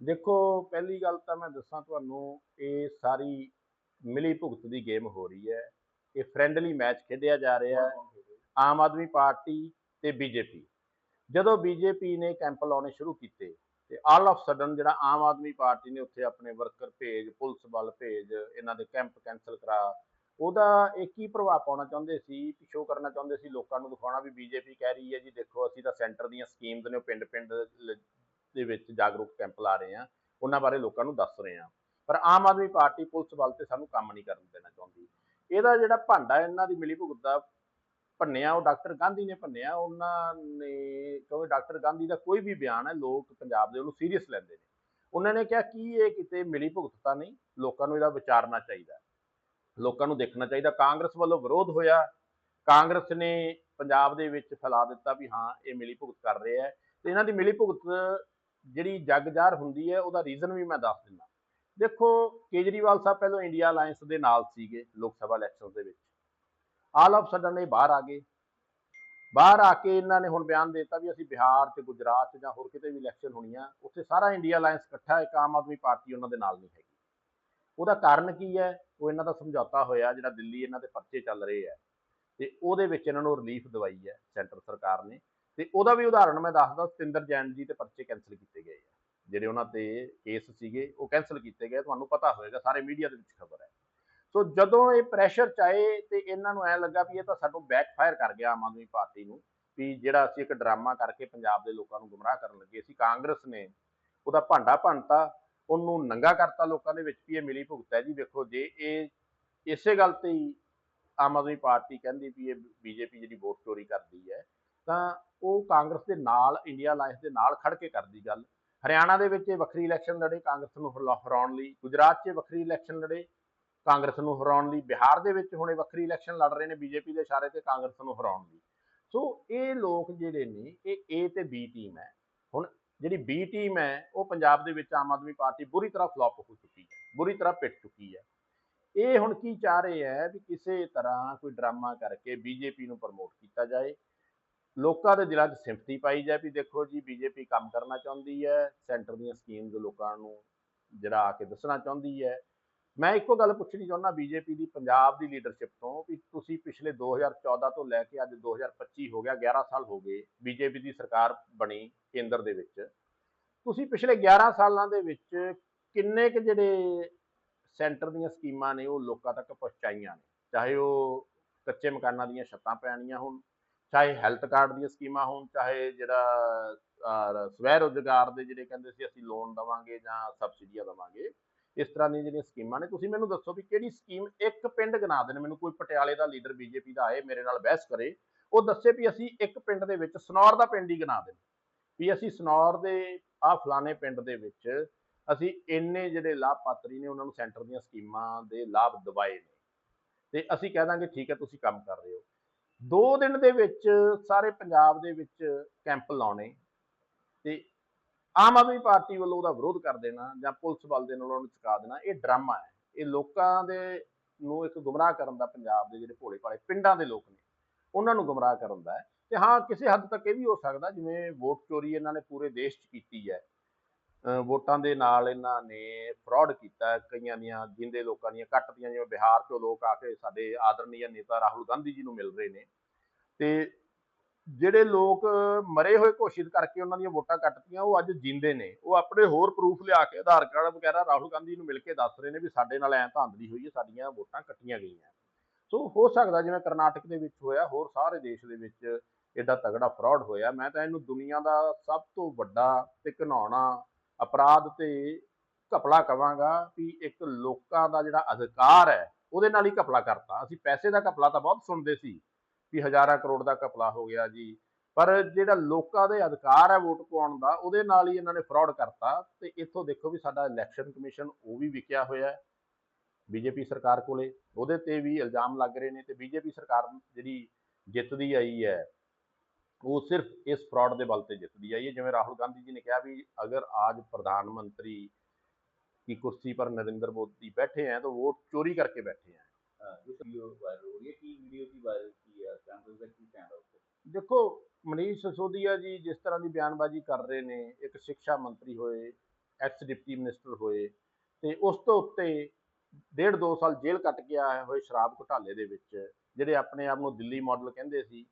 ਦੇਖੋ, ਪਹਿਲੀ ਗੱਲ ਤਾਂ ਮੈਂ ਦੱਸਾਂ ਤੁਹਾਨੂੰ, ਇਹ ਸਾਰੀ ਮਿਲੀ ਭੁਗਤ ਦੀ ਗੇਮ ਹੋ ਰਹੀ ਹੈ। ਇਹ ਫ੍ਰੈਂਡਲੀ ਮੈਚ ਖੇਡਿਆ ਜਾ ਰਿਹਾ ਹੈ। ਆਮ ਆਦਮੀ ਪਾਰਟੀ ਤੇ ਬੀਜੇਪੀ। ਜਦੋਂ ਬੀਜੇਪੀ ਨੇ ਕੈਂਪ ਲਾਉਣੇ ਸ਼ੁਰੂ ਕੀਤੇ ਤੇ ਆਲ ਆਫ ਸਡਨ ਜਿਹੜਾ ਆਮ ਆਦਮੀ ਪਾਰਟੀ ਨੇ ਉੱਥੇ ਆਪਣੇ ਵਰਕਰ ਭੇਜ, ਪੁਲਿਸ ਬਲ ਭੇਜ, ਇਹਨਾਂ ਦੇ ਕੈਂਪ ਕੈਨਸਲ ਕਰਾ, ਉਹਦਾ ਇਹ ਕੀ ਪ੍ਰਭਾਵ ਪਾਉਣਾ ਚਾਹੁੰਦੇ ਸੀ? ਸ਼ੋਅ ਕਰਨਾ ਚਾਹੁੰਦੇ ਸੀ ਲੋਕਾਂ ਨੂੰ ਦਿਖਾਉਣਾ ਵੀ ਬੀਜੇਪੀ ਕਹਿ ਰਹੀ ਹੈ ਜੀ, ਦੇਖੋ ਅਸੀਂ ਤਾਂ ਸੈਂਟਰ ਦੀਆਂ ਸਕੀਮਸ ਨੇ, ਉਹ ਪਿੰਡ ਪਿੰਡ ਦੇ ਵਿੱਚ ਜਾਗਰੂਕ ਕੈਂਪ ਲਾ ਰਹੇ ਆ ਉਹਨਾਂ ਬਾਰੇ ਲੋਕਾਂ ਨੂੰ ਦੱਸ ਰਹੇ ਆ ਪਰ ਆਮ ਆਦਮੀ ਪਾਰਟੀ ਪੁਲਿਸ ਵੱਲ ਤੇ ਸਾਨੂੰ ਕੰਮ ਨਹੀਂ ਕਰਨ ਦੇਣਾ ਚਾਹੁੰਦੀ। ਇਹਦਾ ਜਿਹੜਾ ਭਾਂਡਾ ਇਹਨਾਂ ਦੀ ਮਿਲੀ ਭੁਗਤ ਦਾ ਭੰਨਿਆ, ਉਹ ਡਾਕਟਰ ਗਾਂਧੀ ਨੇ ਭੰਨਿਆ। ਉਹਨਾਂ ਨੇ ਕਿਉਂਕਿ ਡਾਕਟਰ ਗਾਂਧੀ ਦਾ ਕੋਈ ਵੀ ਬਿਆਨ ਹੈ, ਲੋਕ ਪੰਜਾਬ ਦੇ ਉਹਨੂੰ ਸੀਰੀਅਸ ਲੈਂਦੇ ਨੇ। ਉਹਨਾਂ ਨੇ ਕਿਹਾ, ਕਿ ਇਹ ਕਿਤੇ ਮਿਲੀ ਭੁਗਤਤਾ ਨਹੀਂ? ਲੋਕਾਂ ਨੂੰ ਇਹਦਾ ਵਿਚਾਰਨਾ ਚਾਹੀਦਾ ਲੋਕਾਂ ਨੂੰ ਦੇਖਣਾ ਚਾਹੀਦਾ। ਕਾਂਗਰਸ ਵੱਲੋਂ ਵਿਰੋਧ ਹੋਇਆ। ਕਾਂਗਰਸ ਨੇ ਪੰਜਾਬ ਦੇ ਵਿੱਚ ਫੈਲਾ ਦਿੱਤਾ ਵੀ ਹਾਂ, ਇਹ ਮਿਲੀ ਭੁਗਤ ਕਰ ਰਿਹਾ ਹੈ। ਤੇ ਇਹਨਾਂ ਦੀ ਮਿਲੀ ਭੁਗਤ ਜਿਹੜੀ ਜੱਗ ਜ਼ਾਹਰ ਹੁੰਦੀ ਹੈ, ਉਹਦਾ ਰੀਜ਼ਨ ਵੀ ਮੈਂ ਦੱਸ ਦਿੰਦਾ। ਦੇਖੋ, ਕੇਜਰੀਵਾਲ ਸਾਹਿਬ ਪਹਿਲਾਂ ਇੰਡੀਆ ਅਲਾਈਅੰਸ ਦੇ ਨਾਲ ਸੀਗੇ ਲੋਕ ਸਭਾ ਇਲੈਕਸ਼ਨ ਦੇ ਵਿੱਚ। ਆਲ ਆਫ ਸਡਨ ਇਹ ਬਾਹਰ ਆ ਗਏ। ਬਾਹਰ ਆ ਕੇ ਇਹਨਾਂ ਨੇ ਹੁਣ ਬਿਆਨ ਦਿੱਤਾ ਵੀ ਅਸੀਂ ਬਿਹਾਰ ਤੇ ਗੁਜਰਾਤ 'ਚ ਜਾਂ ਹੋਰ ਕਿਤੇ ਵੀ ਇਲੈਕਸ਼ਨ ਹੋਣੀ ਆ ਉੱਥੇ ਸਾਰਾ ਇੰਡੀਆ ਅਲਾਈਅੰਸ ਇਕੱਠਾ ਇੱਕ ਆਮ ਆਦਮੀ ਪਾਰਟੀ ਉਹਨਾਂ ਦੇ ਨਾਲ ਨਹੀਂ ਹੈਗੀ। ਉਹਦਾ ਕਾਰਨ ਕੀ ਹੈ? ਉਹ ਇਹਨਾਂ ਦਾ ਸਮਝੌਤਾ ਹੋਇਆ, ਜਿਹੜਾ ਦਿੱਲੀ ਇਹਨਾਂ ਦੇ ਪਰਚੇ ਚੱਲ ਰਹੇ ਹੈ। ਤੇ ਉਹਦੇ ਵਿੱਚ ਇਹਨਾਂ ਨੂੰ ਰਿਲੀਫ ਦਵਾਈ ਹੈ ਸੈਂਟਰ ਸਰਕਾਰ ਨੇ। ਤੇ ਉਹਦਾ ਵੀ ਉਦਾਹਰਣ ਮੈਂ ਦੱਸਦਾ, ਸਤਿੰਦਰ ਜੈਨ ਜੀ ਤੇ ਪਰਚੇ ਕੈਨਸਲ ਕੀਤੇ ਗਏ ਆ। ਜਿਹੜੇ ਉਹਨਾਂ ਤੇ ਕੇਸ ਸੀਗੇ, ਉਹ ਕੈਨਸਲ ਕੀਤੇ ਗਏ, ਤੁਹਾਨੂੰ ਪਤਾ ਹੋਵੇਗਾ ਸਾਰੇ ਮੀਡੀਆ ਦੇ ਵਿੱਚ ਖਬਰ ਹੈ। ਸੋ ਜਦੋਂ ਇਹ ਪ੍ਰੈਸ਼ਰ ਚਾਏ ਤੇ ਇਹਨਾਂ ਨੂੰ ਐ ਲੱਗਾ ਵੀ ਇਹ ਤਾਂ ਸਾਨੂੰ ਬੈਕਫਾਇਰ ਕਰ ਗਿਆ ਆਮ ਆਦਮੀ ਪਾਰਟੀ ਨੂੰ, ਵੀ ਜਿਹੜਾ ਅਸੀਂ ਇੱਕ ਡਰਾਮਾ ਕਰਕੇ ਪੰਜਾਬ ਦੇ ਲੋਕਾਂ ਨੂੰ ਗੁੰਮਰਾਹ ਕਰਨ ਲੱਗੇ ਸੀ ਕਾਂਗਰਸ ਨੇ ਉਹਦਾ ਭਾਂਡਾ ਭੰਨਤਾ, ਉਹਨੂੰ ਨੰਗਾ ਕਰਤਾ ਲੋਕਾਂ ਦੇ ਵਿੱਚ ਵੀ ਇਹ ਮਿਲੀ ਭੁਗਤ ਹੈ ਜੀ। ਵੇਖੋ ਜੇ ਇਹ ਇਸੇ ਗੱਲ ਤੇ ਹੀ ਆਮ ਆਦਮੀ ਪਾਰਟੀ ਕਹਿੰਦੀ ਵੀ ਇਹ ਬੀਜੇਪੀ ਜਿਹੜੀ ਵੋਟ ਚੋਰੀ ਕਰਦੀ ਹੈ ਤਾਂ ਉਹ ਕਾਂਗਰਸ ਦੇ ਨਾਲ, ਇੰਡੀਆ ਅਲਾਈਅੰਸ ਦੇ ਨਾਲ ਖੜ ਕੇ ਕਰਦੀ ਗੱਲ। ਹਰਿਆਣਾ ਦੇ ਵਿੱਚ ਇਹ ਵੱਖਰੀ ਇਲੈਕਸ਼ਨ ਲੜੇ, ਕਾਂਗਰਸ ਨੂੰ ਹਰਾ- ਹਰਾਉਣ ਲਈ। ਗੁਜਰਾਤ 'ਚ ਵੱਖਰੀ ਇਲੈਕਸ਼ਨ ਲੜੇ, ਕਾਂਗਰਸ ਨੂੰ ਹਰਾਉਣ ਲਈ। ਬਿਹਾਰ ਦੇ ਵਿੱਚ ਹੁਣੇ ਵੱਖਰੀ ਇਲੈਕਸ਼ਨ ਲੜ ਰਹੇ ਨੇ ਬੀਜੇਪੀ ਦੇ ਇਸ਼ਾਰੇ ਤੇ ਕਾਂਗਰਸ ਨੂੰ ਹਰਾਉਣ ਲਈ। ਸੋ ਇਹ ਲੋਕ ਜਿਹੜੇ ਨੇ, ਇਹ ਏ ਤੇ ਬੀ ਟੀਮ ਹੈ। ਹੁਣ ਜਿਹੜੀ ਬੀ ਟੀਮ ਹੈ, ਉਹ ਪੰਜਾਬ ਦੇ ਵਿੱਚ ਆਮ ਆਦਮੀ ਪਾਰਟੀ ਬੁਰੀ ਤਰ੍ਹਾਂ ਫਲॉप ਹੋ ਚੁੱਕੀ ਹੈ, ਬੁਰੀ ਤਰ੍ਹਾਂ ਪਿੱਟ ਚੁੱਕੀ ਹੈ। ਇਹ ਹੁਣ ਕੀ ਚਾਹ ਰਹੇ ਹੈ ਵੀ ਕਿਸੇ ਤਰ੍ਹਾਂ ਕੋਈ ਡਰਾਮਾ ਕਰਕੇ ਬੀਜੇਪੀ ਨੂੰ ਪ੍ਰਮੋਟ ਕੀਤਾ ਜਾਏ। ਲੋਕਾਂ ਦੇ ਦਿਲਾਂ 'ਚ ਸਿੰਪਥੀ ਪਾਈ ਜਾਏ ਵੀ ਦੇਖੋ ਜੀ, ਬੀਜੇਪੀ ਕੰਮ ਕਰਨਾ ਚਾਹੁੰਦੀ ਹੈ, ਸੈਂਟਰ ਦੀਆਂ ਸਕੀਮਸ ਲੋਕਾਂ ਨੂੰ ਜਿਹੜਾ ਆ ਕੇ ਦੱਸਣਾ ਚਾਹੁੰਦੀ ਹੈ। ਮੈਂ ਇੱਕੋ ਗੱਲ ਪੁੱਛਣੀ ਚਾਹੁੰਦਾ ਬੀਜੇਪੀ ਦੀ, ਪੰਜਾਬ ਦੀ ਲੀਡਰਸ਼ਿਪ ਤੋਂ ਵੀ ਤੁਸੀਂ ਪਿਛਲੇ 2014 ਤੋਂ ਲੈ ਕੇ ਅੱਜ 2025 ਹੋ ਗਿਆ 11 ਸਾਲ ਹੋ ਗਏ ਬੀਜੇਪੀ ਦੀ ਸਰਕਾਰ ਬਣੀ ਕੇਂਦਰ ਦੇ ਵਿੱਚ। ਤੁਸੀਂ ਪਿਛਲੇ 11 ਸਾਲਾਂ ਦੇ ਵਿੱਚ ਕਿੰਨੇ ਕੁ ਜਿਹੜੇ ਸੈਂਟਰ ਦੀਆਂ ਸਕੀਮਾਂ ਨੇ ਉਹ ਲੋਕਾਂ ਤੱਕ ਪਹੁੰਚਾਈਆਂ ਨੇ? ਚਾਹੇ ਉਹ ਕੱਚੇ ਮਕਾਨਾਂ ਦੀਆਂ ਛੱਤਾਂ ਪੈਣੀਆਂ ਹੋਣ ਚਾਹੇ ਹੈਲਥ ਕਾਰਡ ਦੀਆਂ ਸਕੀਮਾਂ ਹੋਣ, ਚਾਹੇ ਜਿਹੜਾ ਸਵੈ ਰੋਜ਼ਗਾਰ ਦੇ ਜਿਹੜੇ ਕਹਿੰਦੇ ਸੀ ਅਸੀਂ ਲੋਨ ਦਵਾਂਗੇ ਜਾਂ ਸਬਸਿਡੀਆਂ ਦਵਾਂਗੇ, ਇਸ ਤਰ੍ਹਾਂ ਦੀਆਂ ਜਿਹੜੀਆਂ ਸਕੀਮਾਂ ਨੇ, ਤੁਸੀਂ ਮੈਨੂੰ ਦੱਸੋ ਵੀ ਕਿਹੜੀ ਸਕੀਮ ਇੱਕ ਪਿੰਡ ਗਿਣਾ ਦੇਣ, ਮੈਨੂੰ ਕੋਈ ਪਟਿਆਲੇ ਦਾ ਲੀਡਰ ਬੀਜੇਪੀ ਦਾ ਆਏ, ਮੇਰੇ ਨਾਲ ਬਹਿਸ ਕਰੇ, ਉਹ ਦੱਸੇ ਵੀ ਅਸੀਂ ਇੱਕ ਪਿੰਡ ਦੇ ਵਿੱਚ ਸਨੌਰ ਦਾ ਪਿੰਡ ਹੀ ਗਿਣਾ ਦੇਣ, ਵੀ ਅਸੀਂ ਸਨੌਰ ਦੇ ਆ ਫਲਾਣੇ ਪਿੰਡ ਦੇ ਵਿੱਚ ਅਸੀਂ ਇੰਨੇ ਜਿਹੜੇ ਲਾਭਪਾਤਰੀ ਨੇ, ਉਹਨਾਂ ਨੂੰ ਸੈਂਟਰ ਦੀਆਂ ਸਕੀਮਾਂ ਦੇ ਲਾਭ ਦਿਵਾਏ ਨੇ, ਤੇ ਅਸੀਂ ਕਹਿ ਦਾਂਗੇ, ਠੀਕ ਹੈ, ਤੁਸੀਂ ਕੰਮ ਕਰ ਰਹੇ ਹੋ। ਦੋ ਦਿਨ ਦੇ ਵਿੱਚ ਸਾਰੇ ਪੰਜਾਬ ਦੇ ਵਿੱਚ ਕੈਂਪ ਲਾਉਣੇ ਤੇ ਆਮ ਆਦਮੀ ਪਾਰਟੀ ਵੱਲੋਂ ਉਹਦਾ ਵਿਰੋਧ ਕਰ ਦੇਣਾ ਜਾਂ ਪੁਲਿਸ ਬਲ ਦੇ ਨਾਲ ਉਹਨੂੰ ਚੁਕਾ ਦੇਣਾ, ਇਹ ਡਰਾਮਾ ਹੈ। ਇਹ ਲੋਕਾਂ ਦੇ ਨੂੰ ਇੱਕ ਗੁੰਮਰਾਹ ਕਰਨ ਦਾ ਪੰਜਾਬ ਦੇ ਜਿਹੜੇ ਭੋਲੇ ਭਾਲੇ ਪਿੰਡਾਂ ਦੇ ਲੋਕ ਨੇ, ਉਹਨਾਂ ਨੂੰ ਗੁੰਮਰਾਹ ਕਰਨ ਦਾ ਹੈ। ਤੇ ਹਾਂ, ਕਿਸੇ ਹੱਦ ਤੱਕ ਇਹ ਵੀ ਹੋ ਸਕਦਾ, ਜਿਵੇਂ ਵੋਟ ਚੋਰੀ ਇਹਨਾਂ ਨੇ ਪੂਰੇ ਦੇਸ਼ 'ਚ ਕੀਤੀ ਹੈ। ਵੋਟਾਂ ਦੇ ਨਾਲ ਇਹਨਾਂ ਨੇ ਫਰਾਡ ਕੀਤਾ ਕਈਆਂ ਦੀਆਂ, ਜਿੰਦੇ ਲੋਕਾਂ ਦੀਆਂ ਕੱਟਦੀਆਂ ਜਿਵੇਂ ਬਿਹਾਰ ਤੋਂ ਲੋਕ ਆ ਕੇ ਸਾਡੇ ਆਦਰਨੀय ਨੇਤਾ ਰਾਹੁਲ ਗਾਂਧੀ ਜੀ ਨੂੰ ਮਿਲ ਰਹੇ ਨੇ। ਤੇ ਜਿਹੜੇ ਲੋਕ ਮਰੇ ਹੋਏ ਘੋਸ਼ਿਤ ਕਰਕੇ ਉਹਨਾਂ ਦੀਆਂ ਵੋਟਾਂ ਕੱਟਤੀਆਂ ਉਹ ਅੱਜ ਜਿੰਦੇ ਨੇ। ਉਹ ਆਪਣੇ ਹੋਰ ਪ੍ਰੂਫ ਲਿਆ ਕੇ ਆਧਾਰ ਕਾਰਡ ਵਗੈਰਾ ਰਾਹੁਲ ਗਾਂਧੀ ਨੂੰ ਮਿਲ ਕੇ ਦੱਸ ਰਹੇ ਨੇ ਵੀ ਸਾਡੇ ਨਾਲ ਐ ਧਾਂਦਲੀ ਹੋਈ ਹੈ, ਸਾਡੀਆਂ ਵੋਟਾਂ ਕੱਟੀਆਂ ਗਈਆਂ। ਸੋ ਹੋ ਸਕਦਾ ਜਿਵੇਂ ਕਰਨਾਟਕ ਦੇ ਵਿੱਚ ਹੋਇਆ, ਹੋਰ ਸਾਰੇ ਦੇਸ਼ ਦੇ ਵਿੱਚ ਐਡਾ ਤਗੜਾ ਫਰਾਡ ਹੋਇਆ। ਮੈਂ ਤਾਂ ਇਹਨੂੰ ਦੁਨੀਆ ਦਾ ਸਭ ਤੋਂ ਵੱਡਾ ਤੇ ਘਿਨਾਉਣਾ ਅਪਰਾਧ ਤੇ ਘਪਲਾ ਕਵਾਂਗਾ ਵੀ ਇੱਕ ਲੋਕਾਂ ਦਾ ਜਿਹੜਾ ਅਧਿਕਾਰ ਹੈ, ਉਹਦੇ ਨਾਲ ਹੀ ਘਪਲਾ ਕਰਤਾ। ਅਸੀਂ ਪੈਸੇ ਦਾ ਘਪਲਾ ਤਾਂ ਬਹੁਤ ਸੁਣਦੇ ਸੀ ਵੀ ਹਜ਼ਾਰਾਂ ਕਰੋੜ ਦਾ ਘਪਲਾ ਹੋ ਗਿਆ ਜੀ। ਪਰ ਜਿਹੜਾ ਲੋਕਾਂ ਦੇ ਅਧਿਕਾਰ ਹੈ ਵੋਟ ਪਾਉਣ ਦਾ, ਉਹਦੇ ਨਾਲ ਹੀ ਇਹਨਾਂ ਨੇ ਫਰਾਡ ਕਰਤਾ। ਤੇ ਇੱਥੋਂ ਦੇਖੋ ਵੀ ਸਾਡਾ ਇਲੈਕਸ਼ਨ ਕਮਿਸ਼ਨ ਉਹ ਵੀ ਵਿਕਿਆ ਹੋਇਆ ਹੈ, ਬੀਜੇਪੀ ਸਰਕਾਰ ਕੋਲੇ। ਉਹਦੇ ਤੇ ਵੀ ਇਲਜ਼ਾਮ ਲੱਗ ਰਹੇ ਨੇ ਤੇ ਬੀਜੇਪੀ ਸਰਕਾਰ ਜਿਹੜੀ ਜਿੱਤਦੀ ਆਈ ਹੈ ਉਹ ਸਿਰਫ ਇਸ ਫਰਾਡ ਦੇ ਬਲ ਤੇ ਜਿੱਤਦੀ ਆਈ ਹੈ ਜਿਵੇਂ ਰਾਹੁਲ ਗਾਂਧੀ ਜੀ ਨੇ ਕਿਹਾ ਵੀ ਅਗਰ आज प्रधानमंत्री की कुर्सी पर नरेंद्र मोदी बैठे हैं तो वोट चोरी करके बैठे हैं हाँ, जो वीडियो वायरल हो रही है की वीडियो की वायरल की है चैनल का की चैनल ਦੇਖੋ ਮਨੀਸ਼ ਸਿਸੋਦੀਆ ਜੀ ਜਿਸ ਤਰ੍ਹਾਂ ਦੀ ਬਿਆਨਬਾਜ਼ੀ ਕਰ ਰਹੇ ਨੇ ਇੱਕ ਸਿੱਖਿਆ ਮੰਤਰੀ ਹੋਏ ਐਕਸ ਡਿਪਟੀ ਮਿਨਿਸਟਰ ਹੋਏ ਤੇ ਉਸ ਤੋਂ ਉੱਤੇ ਡੇਢ ਦੋ ਸਾਲ ਜੇਲ੍ਹ ਕੱਟ ਕੇ ਆਏ ਹੋਏ ਸ਼ਰਾਬ ਘੁਟਾਲੇ ਦੇ ਵਿੱਚ ਜਿਹੜੇ ਆਪਣੇ ਆਪ ਨੂੰ ਦਿੱਲੀ ਮਾਡਲ ਕਹਿੰਦੇ ਸੀ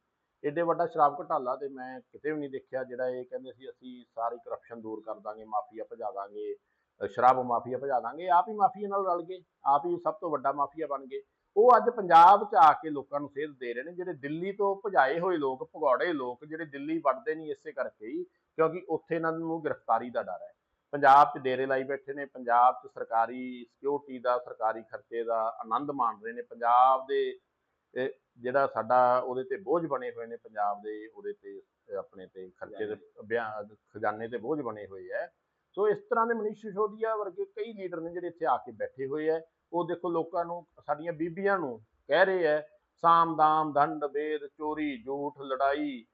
ਏਡੇ ਵੱਡਾ ਸ਼ਰਾਬ ਘੁਟਾਲਾ ਤੇ ਮੈਂ ਕਿਤੇ ਵੀ ਨਹੀਂ ਦੇਖਿਆ ਜਿਹੜਾ ਇਹ ਕਹਿੰਦੇ ਸੀ ਅਸੀਂ ਸਾਰੀ ਕਰਪਸ਼ਨ ਦੂਰ ਕਰ ਦਾਂਗੇ, ਮਾਫੀਆ ਭਜਾ ਦਾਂਗੇ ਸ਼ਰਾਬ ਮਾਫੀਆ ਭਜਾ ਦਾਂਗੇ, ਆਪ ਹੀ ਮਾਫੀਆ ਨਾਲ ਰਲ ਗਏ, ਆਪ ਹੀ ਸਭ ਤੋਂ ਵੱਡਾ ਮਾਫੀਆ ਬਣ ਗਏ। ਉਹ ਅੱਜ ਪੰਜਾਬ 'ਚ ਆ ਕੇ ਲੋਕਾਂ ਨੂੰ ਸੇਧ ਦੇ ਰਹੇ ਨੇ, ਜਿਹੜੇ ਦਿੱਲੀ ਤੋਂ ਭਜਾਏ ਹੋਏ ਲੋਕ, ਭਗੌੜੇ ਲੋਕ, ਜਿਹੜੇ ਦਿੱਲੀ ਵੜਦੇ ਨਹੀਂ ਇਸੇ ਕਰਕੇ ਹੀ, ਕਿਉਂਕਿ ਉੱਥੇ ਇਹਨਾਂ ਨੂੰ ਗ੍ਰਿਫਤਾਰੀ ਦਾ ਡਰ ਹੈ। ਪੰਜਾਬ 'ਚ ਡੇਰੇ ਲਾਈ ਬੈਠੇ ਨੇ, ਪੰਜਾਬ 'ਚ ਸਰਕਾਰੀ ਸਿਕਿਉਰਿਟੀ ਦਾ, ਸਰਕਾਰੀ ਖਰਚੇ ਦਾ ਆਨੰਦ ਮਾਣ ਰਹੇ ਨੇ, ਪੰਜਾਬ ਦੇ ਤੇ ਜਿਹੜਾ ਸਾਡਾ ਉਹਦੇ ਤੇ ਬੋਝ ਬਣੇ ਹੋਏ ਨੇ ਪੰਜਾਬ ਦੇ ਉਹਦੇ ਤੇ ਆਪਣੇ ਤੇ ਖਰਚੇ ਦੇ ਖਜ਼ਾਨੇ ਤੇ ਬੋਝ ਬਣੇ ਹੋਏ ਐ। ਸੋ ਇਸ ਤਰ੍ਹਾਂ ਦੇ ਮਨੀਸ਼ ਸਿਸੋਦੀਆ ਵਰਗੇ ਕਈ ਲੀਡਰ ਨੇ ਜਿਹੜੇ ਇੱਥੇ ਆ ਕੇ ਬੈਠੇ ਹੋਏ ਐ। ਉਹ ਦੇਖੋ ਲੋਕਾਂ ਨੂੰ ਸਾਡੀਆਂ ਬੀਬੀਆਂ ਨੂੰ ਕਹਿ ਰਹੇ ਐ ਸਾਮ ਦਾਮ ਧੰਡ ਬੇਦ ਚੋਰੀ ਝੂਠ ਲੜਾਈ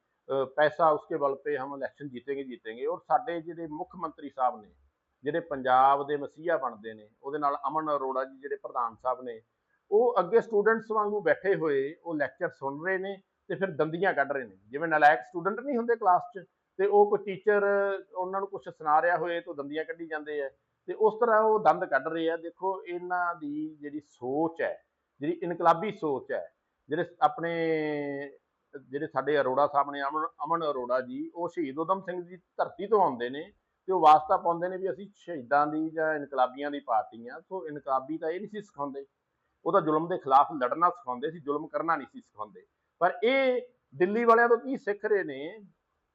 ਪੈਸਾ ਉਸਕੇ ਬਲ ਤੇ ਹਮ ਇਲੈਕਸ਼ਨ ਜੀਤेंगे ਜੀਤेंगे ਔਰ ਸਾਡੇ ਜਿਹੜੇ ਮੁੱਖ ਮੰਤਰੀ ਸਾਹਿਬ ਨੇ ਜਿਹੜੇ ਪੰਜਾਬ ਦੇ ਮਸੀਹਾ ਬਣਦੇ ਨੇ ਉਹਦੇ ਨਾਲ ਅਮਨ ਅਰੋੜਾ ਜੀ ਜਿਹੜੇ ਪ੍ਰਧਾਨ ਸਾਹਿਬ ਨੇ ਉਹ ਅੱਗੇ ਸਟੂਡੈਂਟਸ ਵਾਂਗੂ ਬੈਠੇ ਹੋਏ, ਉਹ ਲੈਕਚਰ ਸੁਣ ਰਹੇ ਨੇ ਤੇ ਫਿਰ ਦੰਦੀਆਂ ਕੱਢ ਰਹੇ ਨੇ। ਜਿਵੇਂ ਨਲਾਇਕ ਸਟੂਡੈਂਟ ਨਹੀਂ ਹੁੰਦੇ ਕਲਾਸ 'ਚ, ਤੇ ਉਹ ਕੋਈ ਟੀਚਰ ਉਹਨਾਂ ਨੂੰ ਕੁਝ ਸੁਣਾ ਰਿਹਾ ਹੋਏ ਤਾਂ ਦੰਦੀਆਂ ਕੱਢੀ ਜਾਂਦੇ ਆ। ਤੇ ਉਸ ਤਰ੍ਹਾਂ ਉਹ ਦੰਦ ਕੱਢ ਰਹੇ ਆ। ਦੇਖੋ, ਇਹਨਾਂ ਦੀ ਜਿਹੜੀ ਸੋਚ ਹੈ, ਜਿਹੜੀ ਇਨਕਲਾਬੀ ਸੋਚ ਹੈ, ਜਿਹੜੇ ਆਪਣੇ, ਜਿਹੜੇ ਸਾਡੇ ਅਰੋੜਾ ਸਾਹਿਬ ਨੇ ਅਮਨ ਅਮਨ ਅਰੋੜਾ ਜੀ, ਉਹ ਸ਼ਹੀਦ ਉਦਮ ਸਿੰਘ ਦੀ ਧਰਤੀ ਤੋਂ ਆਉਂਦੇ ਨੇ ਤੇ ਉਹ ਵਾਸਤਾ ਪਾਉਂਦੇ ਨੇ ਵੀ ਅਸੀਂ ਸ਼ਹੀਦਾਂ ਦੀ ਜਾਂ ਇਨਕਲਾਬੀਆਂ ਦੀ ਪਾਰਟੀ ਆ ਸੋ ਇਨਕਲਾਬੀ ਤਾਂ ਇਹ ਨਹੀਂ ਸੀ ਸਿਖਾਉਂਦੇ। ਉਹ ਤਾਂ ਜ਼ੁਲਮ ਦੇ ਖਿਲਾਫ ਲੜਨਾ ਸਿਖਾਉਂਦੇ ਸੀ ਜ਼ੁਲਮ ਕਰਨਾ ਨਹੀਂ ਸੀ ਸਿਖਾਉਂਦੇ। ਪਰ ਇਹ ਦਿੱਲੀ ਵਾਲਿਆਂ ਤੋਂ ਕੀ ਸਿੱਖ ਰਹੇ ਨੇ?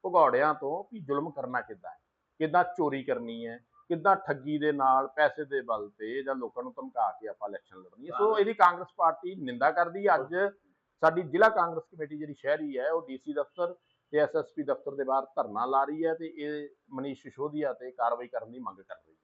ਭਗੌੜਿਆਂ ਤੋਂ ਵੀ ਜ਼ੁਲਮ ਕਰਨਾ ਕਿੱਦਾਂ ਹੈ? ਕਿੱਦਾਂ ਚੋਰੀ ਕਰਨੀ ਹੈ? ਕਿੱਦਾਂ ਠੱਗੀ ਦੇ ਨਾਲ ਪੈਸੇ ਦੇ ਬਲ ਤੇ ਜਾਂ ਲੋਕਾਂ ਨੂੰ ਧਮਕਾ ਕੇ ਆਪਾਂ ਇਲੈਕਸ਼ਨ ਲੜਨੀ ਹੈ? ਸੋ ਇਹਦੀ ਕਾਂਗਰਸ ਪਾਰਟੀ ਨਿੰਦਾ ਕਰਦੀ ਹੈ। ਅੱਜ ਸਾਡੀ ਜ਼ਿਲ੍ਹਾ ਕਾਂਗਰਸ ਕਮੇਟੀ ਜਿਹੜੀ ਸ਼ਹਿਰੀ ਹੈ ਉਹ ਡੀਸੀ ਦਫ਼ਤਰ ਤੇ ਐਸਐਸਪੀ ਦਫ਼ਤਰ ਦੇ ਬਾਹਰ ਧਰਨਾ ਲਾ ਰਹੀ ਹੈ ਤੇ ਇਹ ਮਨੀਸ਼ ਸਿਸੋਦੀਆ ਤੇ ਕਾਰਵਾਈ ਕਰਨ ਦੀ ਮੰਗ ਕਰ ਰਹੀ ਹੈ।